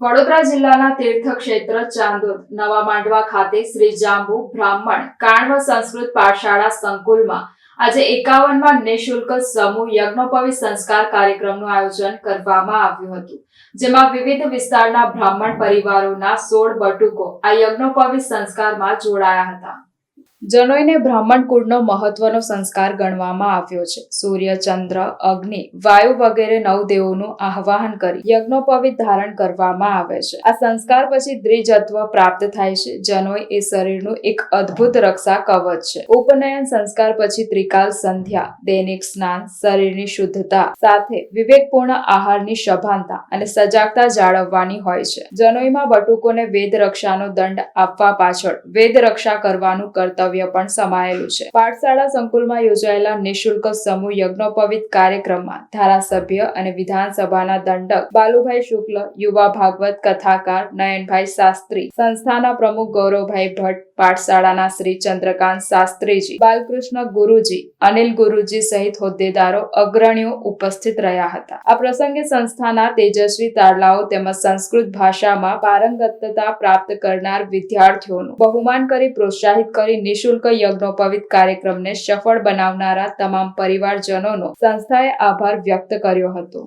વડોદરા જિલ્લાના તીર્થક્ષેત્ર ચાંદોદ, નવા માંડવા ખાતે શ્રી જાંબુ બ્રાહ્મણ કાણવ સંસ્કૃત પાઠશાળા સંકુલમાં આજે એકાવનમાં નિઃશુલ્ક સમૂહ યજ્ઞોપવિત સંસ્કાર કાર્યક્રમનું આયોજન કરવામાં આવ્યું હતું, જેમાં વિવિધ વિસ્તારના બ્રાહ્મણ પરિવારોના સોળ બટુકો આ યજ્ઞોપવિત સંસ્કારમાં જોડાયા હતા. જનોઈને બ્રાહ્મણ કુળનો મહત્વનો સંસ્કાર ગણવામાં આવ્યો છે. સૂર્ય, ચંદ્ર, અગ્નિ, વાયુ વગેરે નવદેવોનું આહ્વાન કરી યજ્ઞોપવિત ધારણ કરવામાં આવે છે. આ સંસ્કાર પછી દ્વિજત્વ પ્રાપ્ત થાય છે. જનોઈ એ શરીરનું એક અદ્ભુત રક્ષા કવચ છે. ઉપનયન સંસ્કાર પછી ત્રિકાલ સંધ્યા, દૈનિક સ્નાન, શરીરની શુદ્ધતા સાથે વિવેકપૂર્ણ આહારની સભાનતા અને સજાગતા જાળવવાની હોય છે. જનોઈમાં બટુકોને વેદ રક્ષાનો દંડ આપવા પાછળ વેદ રક્ષા કરવાનું કર્તવ્ય પણ સમાયેલું છે. પાઠશાળા સંકુલમાં યોજાયેલા નિઃશુલ્ક સમૂહ યજ્ઞોપવિત કાર્યક્રમમાં ધારાસભ્ય અને વિધાનસભાના દંડક બાલુભાઈ શુક્લ, યુવા ભાગવત કથાકાર નયનભાઈ શાસ્ત્રી, સંસ્થાના પ્રમુખ ગૌરવભાઈ ભટ્ટ, પાઠશાળાના શ્રી ચંદ્રકાંત શાસ્ત્રીજી, બાલકૃષ્ણ ગુરુજી, અનિલ ગુરુજી સહિત હોદ્દેદારો, અગ્રણીઓ ઉપસ્થિત રહ્યા હતા. આ પ્રસંગે સંસ્થાના તેજસ્વી તારલાઓ તેમજ સંસ્કૃત ભાષામાં પારંગતતા પ્રાપ્ત કરનાર વિદ્યાર્થીઓનું બહુમાન કરી પ્રોત્સાહિત કરી નિઃશુલ્ક યજ્ઞોપવિત કાર્યક્રમને સફળ બનાવનારા તમામ પરિવારજનોનો સંસ્થાએ આભાર વ્યક્ત કર્યો હતો.